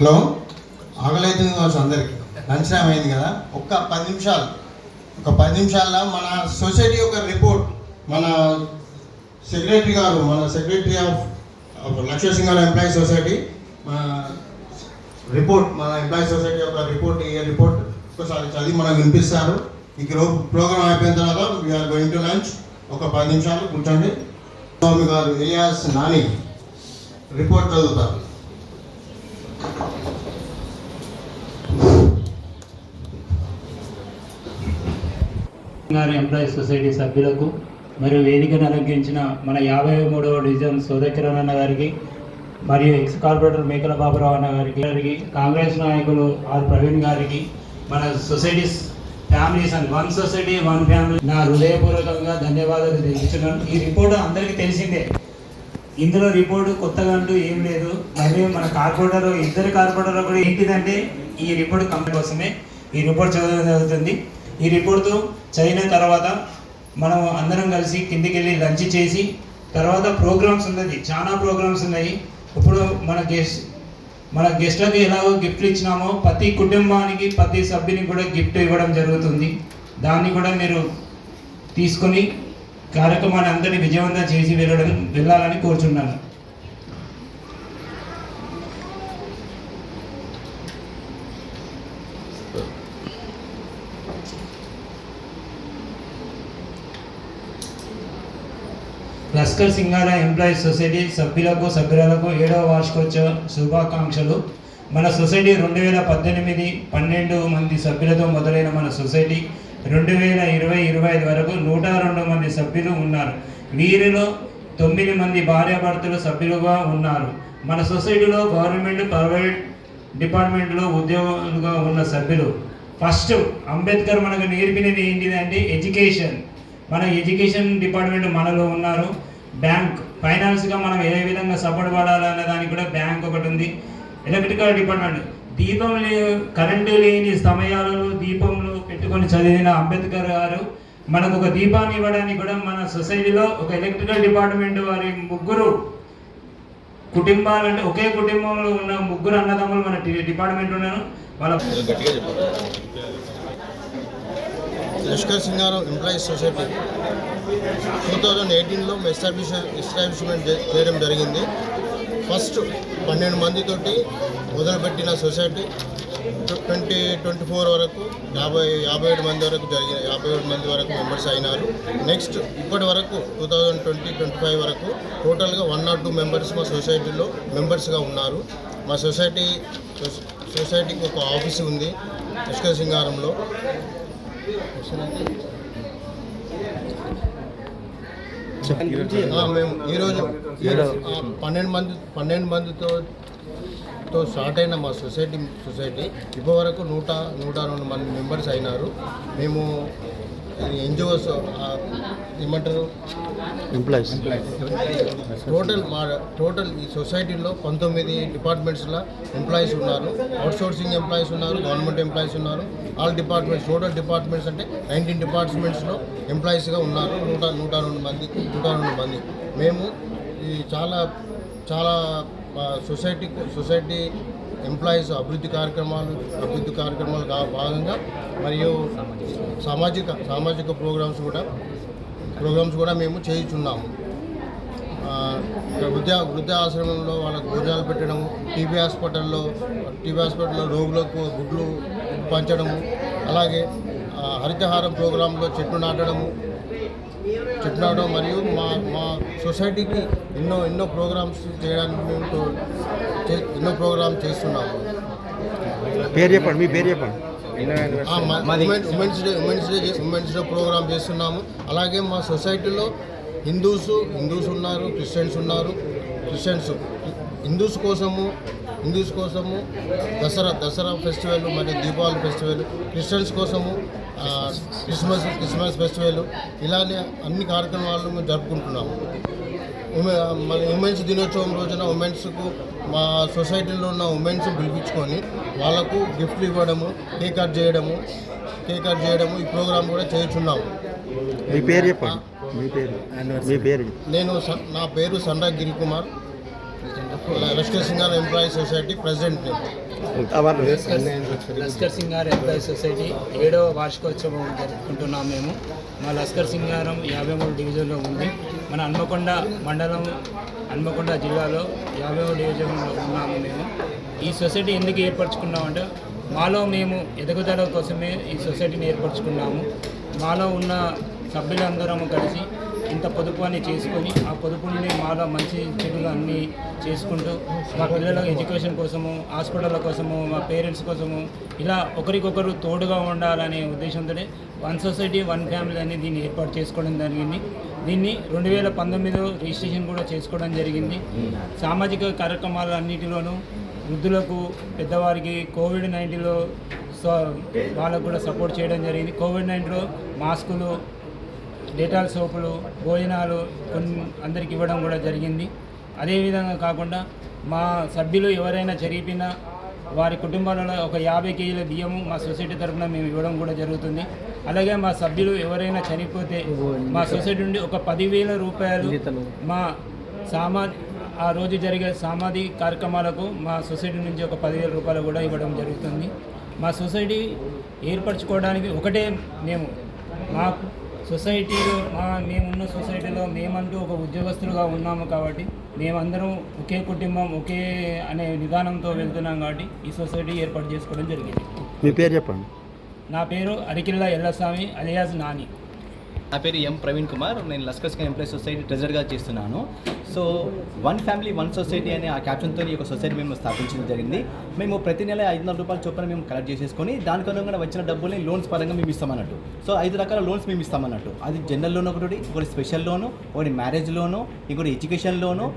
Hello? ఆకలైతుంది కావచ్చు అందరికి. Lunch time అయింది కదా? ఒక్క పది నిమిషాలు. ఒక పది నిమిషాల్లో మన సొసైటీ యొక్క రిపోర్ట్ మన సెక్రటరీ గారు మన secretary of Lakshmi Singala employee society మన రిపోర్ట్ మన ఎంప్లాయీ సొసైటీ యొక్క రిపోర్ట్ ఏ రిపోర్ట్ ఒకసారి చదివి మనకు వినిపిస్తారు. ఈ ప్రోగ్రామ్ అయిపోయిన తర్వాత వీఆర్ గోయింగ్ టు లంచ్ ఒక పది నిమిషాలు కూర్చోండి. స్వామి గారు ఏఎస్ నాని రిపోర్ట్ చదువుతారు. గారి ఎంప్లాయీ సొసైటీ సభ్యులకు మరియు వేదికను అలంకరించిన మన యాభై మూడవ డివిజన్ సోదకిరణ్ అన్న గారికి మరియు ఎక్స్ కార్పొరేటర్ మేకల బాబురావు అన్న గారికి గారికి కాంగ్రెస్ నాయకులు ఆర్ ప్రవీణ్ గారికి మన societies families and one society one family నా హృదయపూర్వకంగా ధన్యవాదాలు తెలుస్తున్నాను ఈ రిపోర్ట్ అందరికీ తెలిసిందే. ఇందులో రిపోర్ట్ కొత్తగా అంటూ ఏం లేదు. మరియు మన కార్పొరేటర్ ఇద్దరు కార్పొరేటర్ కూడా ఏంటిదంటే ఈ రిపోర్ట్ కంపెనీ కోసమే. ఈ రిపోర్ట్ చదవడం జరుగుతుంది. ఈ రిపోర్ట్తో చదివిన తర్వాత మనం అందరం కలిసి కిందికి వెళ్ళి లంచ్ చేసి తర్వాత ప్రోగ్రామ్స్ ఉన్నది చాలా ప్రోగ్రామ్స్ ఉన్నాయి. ఇప్పుడు మన గెస్ట్ మన గెస్ట్లకు ఎలాగో గిఫ్ట్లు ఇచ్చినామో ప్రతి కుటుంబానికి ప్రతి సభ్యునికి కూడా గిఫ్ట్ ఇవ్వడం జరుగుతుంది. దాన్ని కూడా మీరు తీసుకొని కార్యక్రమాన్ని అందరినీ విజయవంతం చేసి వెళ్ళడం వెళ్ళాలని కోరుచున్నాను. లస్కర్ సింగార ఎంప్లాయీస్ సొసైటీ సభ్యులకు సభ్యులకు ఏడవ వార్షికోత్సవ శుభాకాంక్షలు. మన సొసైటీ రెండు వేల పద్దెనిమిది పన్నెండు మంది సభ్యులతో మొదలైన మన సొసైటీ రెండు వేల ఇరవై ఇరవై ఐదు వరకు నూట రెండు మంది సభ్యులు ఉన్నారు. వీరిలో తొమ్మిది మంది భార్యాభర్తలు సభ్యులుగా ఉన్నారు. మన సొసైటీలో గవర్నమెంట్ ప్రైవేట్ డిపార్ట్మెంట్లో ఉద్యోగులుగా ఉన్న సభ్యులు. ఫస్ట్ అంబేద్కర్ మనకు నేర్పినది ఏంటిదంటే ఎడ్యుకేషన్. మన ఎడ్యుకేషన్ డిపార్ట్మెంట్ మనలో ఉన్నారు. బ్యాంక్. ఫైనాన్స్గా మనం ఏ విధంగా సపోర్ట్ పడాలన్న దానికి కూడా బ్యాంక్ ఒకటి ఉంది. Electrical department. దీపం లే కరెంటు లేని సమయాలలో దీపంలో పెట్టుకొని చదివిన అంబేద్కర్ గారు మనకు ఒక దీపాన్ని ఇవ్వడానికి కూడా మన సొసైటీలో ఒక ఎలక్ట్రికల్ డిపార్ట్మెంట్ వారి ముగ్గురు కుటుంబాలు అంటే ఒకే కుటుంబంలో ఉన్న ముగ్గురు అన్నదమ్ములు మన డిపార్ట్మెంట్ ఉన్నారు. వాళ్ళ Lashkar Singaram employees society two thousand ఎయిటీన్లో ఎస్టాబ్లిష్ ఎస్టాబ్లిష్మెంట్ చేయడం జరిగింది. ఫస్ట్ పన్నెండు మందితోటి మొదలుపెట్టిన సొసైటీ ట్వంటీ ట్వంటీ ఫోర్ వరకు యాభై యాభై ఏడు మంది వరకు జరిగిన యాభై ఏడు మంది వరకు మెంబర్స్ అయినారు. నెక్స్ట్ ఇప్పటి వరకు two thousand twenty twenty five వరకు టోటల్గా వన్ నాట్ టూ మెంబర్స్ మా సొసైటీలో మెంబర్స్గా ఉన్నారు. మా సొసైటీ సొసైటీకి ఒక ఆఫీస్ ఉంది పుష్కర్ సింగారంలో. మేము ఈరోజు పన్నెండు మంది పన్నెండు మందితో తో స్టార్ట్ అయిన మా సొసైటీ సొసైటీ. ఇప్పటి వరకు నూట నూట రెండు మంది మెంబర్స్ అయినారు. మేము ఎన్జిఓస్ ఏమంటారు? ఎంప్లాయీస్ టోటల్ మా టోటల్ ఈ సొసైటీలో పంతొమ్మిది డిపార్ట్మెంట్స్లో ఎంప్లాయీస్ ఉన్నారు. అవుట్సోర్సింగ్ ఎంప్లాయీస్ ఉన్నారు గవర్నమెంట్ ఎంప్లాయీస్ ఉన్నారు. ఆల్ డిపార్ట్మెంట్స్ టోటల్ డిపార్ట్మెంట్స్ అంటే నైన్టీన్ డిపార్ట్మెంట్స్లో ఎంప్లాయీస్గా ఉన్నారు. నూట నూట రెండు మంది నూట రెండు మంది. మేము ఈ చాలా చాలా సొసైటీ సొసైటీ ఎంప్లాయీస్ అభివృద్ధి కార్యక్రమాలు అభివృద్ధి కార్యక్రమాలు భాగంగా మరియు సామాజిక సామాజిక ప్రోగ్రామ్స్ కూడా ప్రోగ్రామ్స్ కూడా మేము చేయుచున్నాము. వృద్ధ వృద్ధ ఆశ్రమంలో వాళ్ళకు భోజనాలు పెట్టడము టీబీ హాస్పిటల్లో టీబీ హాస్పిటల్లో రోగులకు గుడ్లు పంచడము అలాగే హరితహారం ప్రోగ్రాంలో చెట్లు నాటడము చెట్లు నాటడం మరియు మా మా సొసైటీకి ఎన్నో ఎన్నో ప్రోగ్రామ్స్ చేయడానికి మేము ఎన్నో ప్రోగ్రామ్స్ చేస్తున్నాము. పేరు చెప్పండి మీ పేరు చెప్పండి. Women's day women's day women's day programme చేస్తున్నాము. అలాగే మా సొసైటీలో హిందూస్ హిందూస్ ఉన్నారు క్రిస్టియన్స్ ఉన్నారు. క్రిస్టియన్స్ హిందూస్ కోసము హిందూస్ కోసము దసరా దసరా ఫెస్టివల్ మరియు దీపావళి ఫెస్టివల్ క్రిస్టియన్స్ కోసము క్రిస్మస్ క్రిస్మస్ ఫెస్టివల్ ఇలానే అన్ని కార్యక్రమాలు మేము జరుపుకుంటున్నాము. మన ఉమెన్స్ దినోత్సవం రోజున ఉమెన్స్కు మా సొసైటీలో ఉన్న ఉమెన్స్ పిలిపించుకొని వాళ్ళకు గిఫ్ట్లు ఇవ్వడము కేక్ కట్ చేయడము కేక్ కట్ చేయడము ఈ ప్రోగ్రామ్ కూడా చేయుచున్నాము మీ పేరు చెప్పండి. మీ పేరు. మీ పేరు. నేను నా పేరు Sandra Giri Kumar Lashkar Singar employee society president Lashkar Singar employee society ఏడవ వార్షికోత్సవం జరుపుకుంటున్నాం మేము. మా లస్కర్ సింగారం యాభై మూడు డివిజన్లో ఉంది. మన హన్మకొండ మండలం హన్మకొండ జిల్లాలో యాభై మూడు డివిజన్లో ఉన్నాము మేము. ఈ సొసైటీ ఎందుకు ఏర్పరచుకున్నామంటే మాలో మేము ఎదుగుదల కోసమే ఈ సొసైటీని ఏర్పరచుకున్నాము. మాలో ఉన్న సభ్యులందరము కలిసి ఇంత పొదుపు అని చేసుకొని ఆ పొదుపుని మాలో మంచి చెడుగా అన్నీ చేసుకుంటూ మా పిల్లల ఎడ్యుకేషన్ కోసము హాస్పిటల్ కోసము మా పేరెంట్స్ కోసము ఇలా ఒకరికొకరు తోడుగా ఉండాలనే ఉద్దేశంతో వన్ సొసైటీ వన్ ఫ్యామిలీ అని దీన్ని ఏర్పాటు చేసుకోవడం జరిగింది. దీన్ని రెండు వేల పంతొమ్మిదిలో రిజిస్ట్రేషన్ కూడా చేసుకోవడం జరిగింది. సామాజిక కార్యక్రమాలు అన్నిటిలోనూ వృద్ధులకు పెద్దవారికి కోవిడ్ నైన్టీన్లో వాళ్ళకు కూడా సపోర్ట్ చేయడం జరిగింది. కోవిడ్ నైన్టీన్లో మాస్కులు డేటాల్ సోపులు భోజనాలు కొన్ని అందరికి ఇవ్వడం కూడా జరిగింది. అదేవిధంగా కాకుండా మా సభ్యులు ఎవరైనా చనిపోయినా వారి కుటుంబాలలో ఒక యాభై కేజీల బియ్యము మా సొసైటీ తరఫున మేము ఇవ్వడం కూడా జరుగుతుంది. అలాగే మా సభ్యులు ఎవరైనా చనిపోతే మా సొసైటీ నుండి ఒక పదివేల రూపాయలు మా సామా ఆ రోజు జరిగే సామాధి కార్యక్రమాలకు మా సొసైటీ నుంచి ఒక పదివేల రూపాయలు కూడా ఇవ్వడం జరుగుతుంది. మా సొసైటీ ఏర్పరచుకోవడానికి ఒకటే మేము మా సొసైటీలో మా మేమున్న సొసైటీలో మేమంటూ ఒక ఉద్యోగస్తులుగా ఉన్నాము కాబట్టి మేమందరం ఒకే కుటుంబం ఒకే అనే విధానంతో వెళ్తున్నాం కాబట్టి ఈ సొసైటీ ఏర్పాటు చేసుకోవడం జరిగింది. మీ పేరు చెప్పండి. నా పేరు అరికిల్ల ఎల్లస్వామి అలియాజ్ నాని. నా పేరు ఎం ప్రవీణ్ కుమార్. నేను లస్కర్ స్కై ఎంప్లాయీ సొసైటీ ట్రెజర్గా చేస్తున్నాను. So one family one society అనే ఆ క్యాప్షన్తో ఈ యొక్క సొసైటీ మేము స్థాపించడం జరిగింది. మేము ప్రతి నెల ఐదు వందల రూపాయల చొప్పున మేము కలెక్ట్ చేసేసుకొని దానికి అనుగుణంగా వచ్చిన డబ్బుల్ని లోన్స్ పరంగా మేము ఇస్తామన్నట్టు. సో ఐదు రకాల లోన్స్ మేము ఇస్తామన్నట్టు. అది జనరల్ లోన్ ఒకటి ఒకటి స్పెషల్ లోను ఒకటి మ్యారేజ్ లోను ఇంకోటి ఎడ్యుకేషన్ లోను